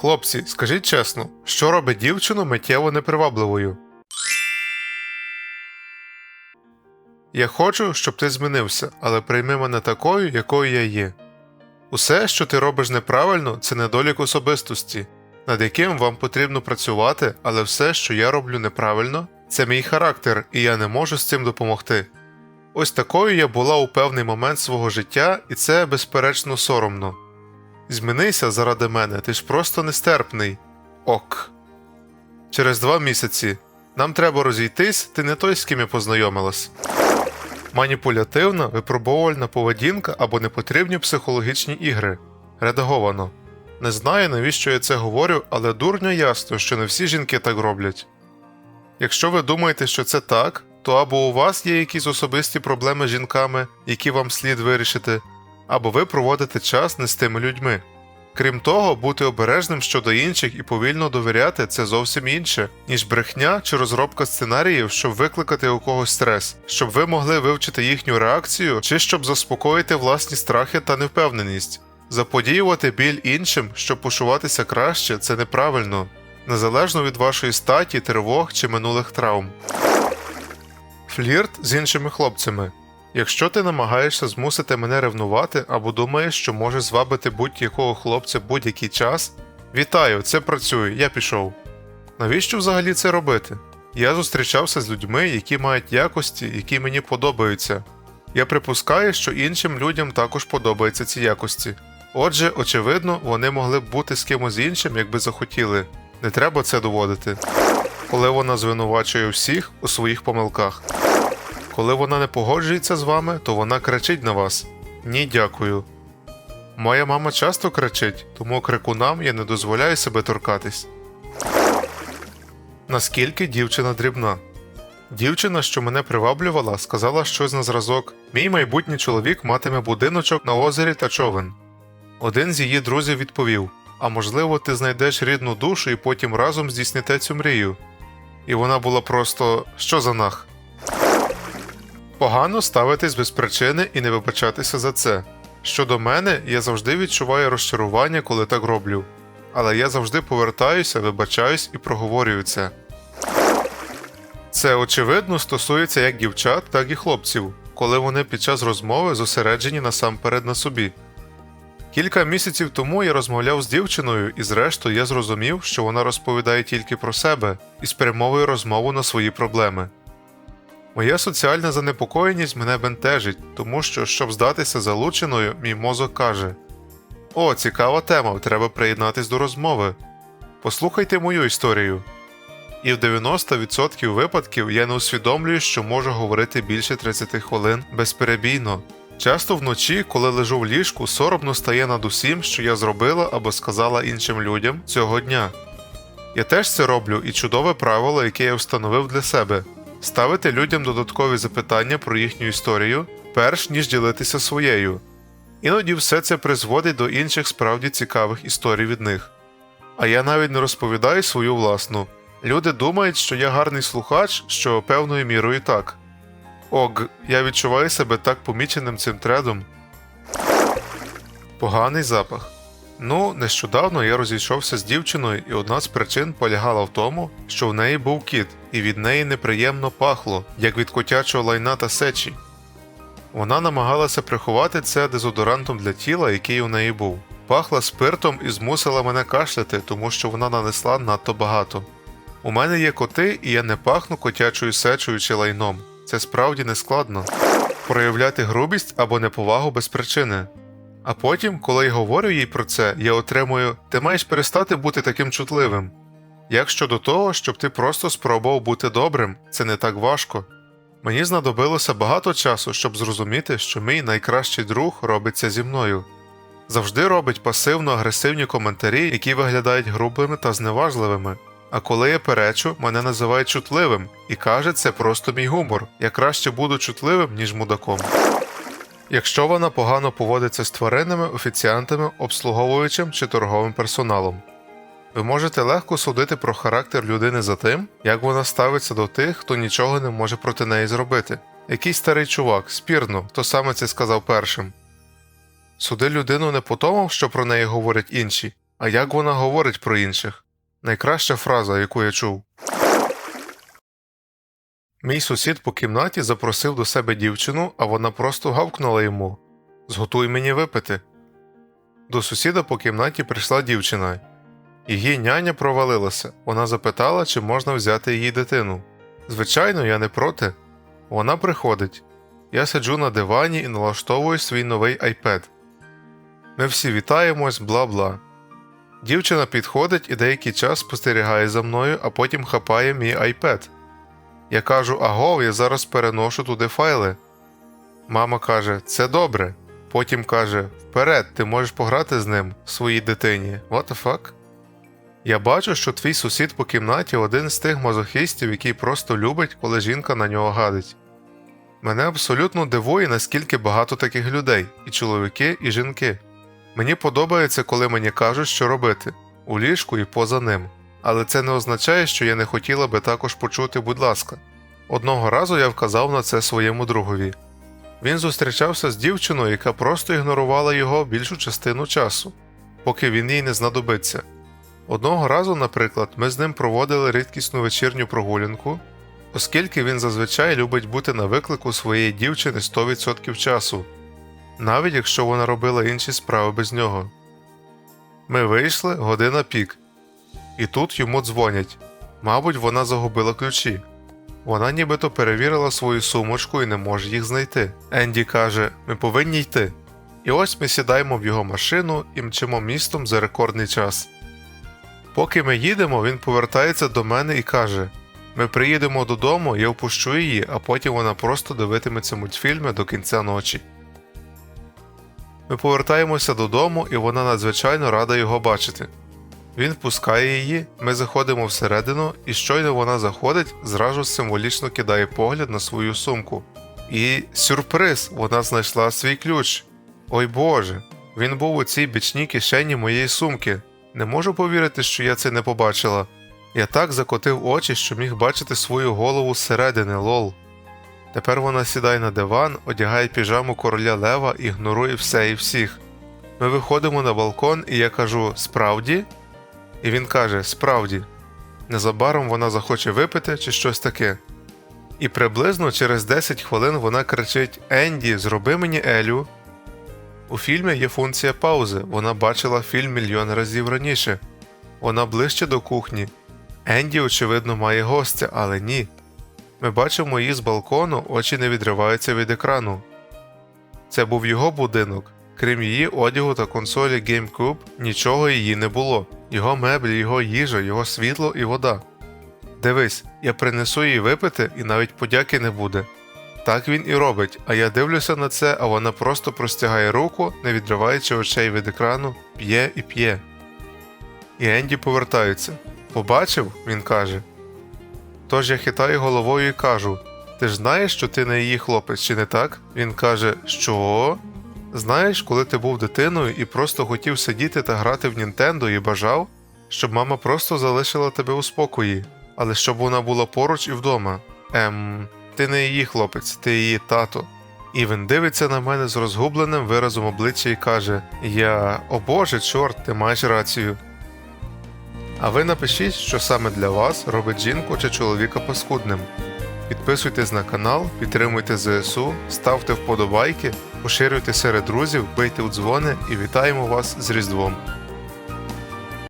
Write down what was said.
Хлопці, скажіть чесно, що робить дівчину миттєво непривабливою? Я хочу, щоб ти змінився, але прийми мене такою, якою я є. Усе, що ти робиш неправильно, це недолік особистості, над яким вам потрібно працювати, але все, що я роблю неправильно, це мій характер, і я не можу з цим допомогти. Ось такою я була у певний момент свого життя, і це безперечно соромно. Змінися заради мене, ти ж просто нестерпний. Ок. Через два місяці. Нам треба розійтись, ти не той, з ким я познайомилась. Маніпулятивна, випробовувальна поведінка або непотрібні психологічні ігри. Редаговано. Не знаю, навіщо я це говорю, але дурньо ясно, що не всі жінки так роблять. Якщо ви думаєте, що це так, то або у вас є якісь особисті проблеми з жінками, які вам слід вирішити, або ви проводите час не з тими людьми. Крім того, бути обережним щодо інших і повільно довіряти це зовсім інше, ніж брехня чи розробка сценаріїв, щоб викликати у когось стрес, щоб ви могли вивчити їхню реакцію, чи щоб заспокоїти власні страхи та невпевненість. Заподіювати біль іншим, щоб почуватися краще, це неправильно, незалежно від вашої статі, тривог чи минулих травм. Флірт з іншими хлопцями. Якщо ти намагаєшся змусити мене ревнувати або думаєш, що можеш звабити будь-якого хлопця будь-який час, вітаю, це працює, я пішов. Навіщо взагалі це робити? Я зустрічався з людьми, які мають якості, які мені подобаються. Я припускаю, що іншим людям також подобаються ці якості. Отже, очевидно, вони могли б бути з кимось іншим, якби захотіли. Не треба це доводити. Коли вона звинувачує всіх у своїх помилках. Коли вона не погоджується з вами, то вона кричить на вас Ні, дякую. Моя мама часто кричить, тому крикунам я не дозволяю себе торкатись. Наскільки дівчина дрібна? Дівчина, що мене приваблювала, сказала щось на зразок: Мій майбутній чоловік матиме будиночок на озері та човен. Один з її друзів відповів: А можливо, ти знайдеш рідну душу і потім разом здійсните цю мрію. І вона була просто що за нах? Погано ставитись без причини і не вибачатися за це. Щодо мене, я завжди відчуваю розчарування, коли так роблю. Але я завжди повертаюся, вибачаюсь і проговорюю це. Це очевидно стосується як дівчат, так і хлопців, коли вони під час розмови зосереджені насамперед на собі. Кілька місяців тому я розмовляв з дівчиною, і зрештою я зрозумів, що вона розповідає тільки про себе і спрямовує розмову на свої проблеми. Моя соціальна занепокоєність мене бентежить, тому що, щоб здатися залученою, мій мозок каже: О, цікава тема, треба приєднатись до розмови. Послухайте мою історію. І в 90% випадків я не усвідомлюю, що можу говорити більше 30 хвилин безперебійно. Часто вночі, коли лежу в ліжку, соромно стає над усім, що я зробила або сказала іншим людям цього дня. Я теж це роблю, і чудове правило, яке я встановив для себе ставити людям додаткові запитання про їхню історію, перш ніж ділитися своєю. Іноді все це призводить до інших справді цікавих історій від них. А я навіть не розповідаю свою власну. Люди думають, що я гарний слухач, що певною мірою так. Ог, я відчуваю себе так поміченим цим тредом. Поганий запах. Ну, нещодавно я розійшовся з дівчиною, і одна з причин полягала в тому, що в неї був кіт, і від неї неприємно пахло, як від котячого лайна та сечі. Вона намагалася приховати це дезодорантом для тіла, який у неї був. Пахла спиртом і змусила мене кашляти, тому що вона нанесла надто багато. У мене є коти, і я не пахну котячою сечою чи лайном. Це справді не складно. Проявляти грубість або неповагу без причини. А потім, коли я говорю їй про це, я отримую ти маєш перестати бути таким чутливим. Як щодо того, щоб ти просто спробував бути добрим, це не так важко. Мені знадобилося багато часу, щоб зрозуміти, що мій найкращий друг робиться зі мною. Завжди робить пасивно-агресивні коментарі, які виглядають грубими та зневажливими. А коли я перечу, мене називають чутливим і каже, це просто мій гумор. Я краще буду чутливим, ніж мудаком. Якщо вона погано поводиться з тваринами, офіціантами, обслуговуючим чи торговим персоналом. Ви можете легко судити про характер людини за тим, як вона ставиться до тих, хто нічого не може проти неї зробити. Якийсь старий чувак, спірно, хто саме це сказав першим. Суди людину не по тому, що про неї говорять інші, А як вона говорить про інших? Найкраща фраза, яку я чув. Мій сусід по кімнаті запросив до себе дівчину, а вона просто гавкнула йому Зготуй мені випити. До сусіда по кімнаті прийшла дівчина. Її няня провалилася. Вона запитала, чи можна взяти її дитину. Звичайно, я не проти. Вона приходить. Я сиджу на дивані і налаштовую свій новий iPad. Ми всі вітаємось, бла бла. Дівчина підходить і деякий час спостерігає за мною, а потім хапає мій iPad. Я кажу агов, я зараз переношу туди файли. Мама каже, це добре. Потім каже: Вперед, ти можеш пограти з ним, своїй дитині. What the fuck? Я бачу, що твій сусід по кімнаті один з тих мазохістів, який просто любить, коли жінка на нього гадить. Мене абсолютно дивує, наскільки багато таких людей, і чоловіки, і жінки. Мені подобається, коли мені кажуть, що робити у ліжку і поза ним. Але це не означає, що я не хотіла би також почути, будь ласка. Одного разу я вказав на це своєму другові. Він зустрічався з дівчиною, яка просто ігнорувала його більшу частину часу, поки він їй не знадобиться. Одного разу, наприклад, ми з ним проводили рідкісну вечірню прогулянку, оскільки він зазвичай любить бути на виклику своєї дівчини 100% часу, навіть якщо вона робила інші справи без нього. Ми вийшли година пік, і тут йому дзвонять мабуть, вона загубила ключі. Вона нібито перевірила свою сумочку і не може їх знайти. Енді каже: Ми повинні йти. І ось ми сідаємо в його машину і мчимо містом за рекордний час. Поки ми їдемо, він повертається до мене і каже: Ми приїдемо додому, я впущу її, а потім вона просто дивитиметься мультфільми до кінця ночі. Ми повертаємося додому, і вона надзвичайно рада його бачити. Він впускає її, ми заходимо всередину, і щойно вона заходить, зразу символічно кидає погляд на свою сумку. І сюрприз! Вона знайшла свій ключ. Ой Боже, він був у цій бічній кишені моєї сумки. Не можу повірити, що я це не побачила. Я так закотив очі, що міг бачити свою голову зсередини, лол. Тепер вона сідає на диван, одягає піжаму короля Лева ігнорує все і всіх. Ми виходимо на балкон, і я кажу: справді? І він каже: Справді, незабаром вона захоче випити чи щось таке. І приблизно через 10 хвилин вона кричить: Енді, зроби мені Елю. У фільмі є функція паузи, вона бачила фільм мільйон разів раніше. Вона ближче до кухні. Енді, очевидно, має гостя, але ні. Ми бачимо її з балкону, очі не відриваються від екрану. Це був його будинок. Крім її одягу та консолі GameCube, нічого її не було. Його меблі, його їжа, його світло і вода. Дивись, я принесу їй випити і навіть подяки не буде. Так він і робить, а я дивлюся на це, а вона просто простягає руку, не відриваючи очей від екрану, п'є і п'є. І Енді повертається. Побачив? він каже. Тож я хитаю головою і кажу: Ти ж знаєш, що ти не її хлопець, чи не так? Він каже, Що? Знаєш, коли ти був дитиною і просто хотів сидіти та грати в Нінтендо і бажав, щоб мама просто залишила тебе у спокої, але щоб вона була поруч і вдома. Ем, ти не її хлопець, ти її тато. І він дивиться на мене з розгубленим виразом обличчя і каже: Я, о Боже, чорт, ти маєш рацію. А ви напишіть, що саме для вас робить жінку чи чоловіка паскудним. Підписуйтесь на канал, підтримуйте ЗСУ, ставте вподобайки, поширюйте серед друзів, бийте у дзвони і вітаємо вас з Різдвом!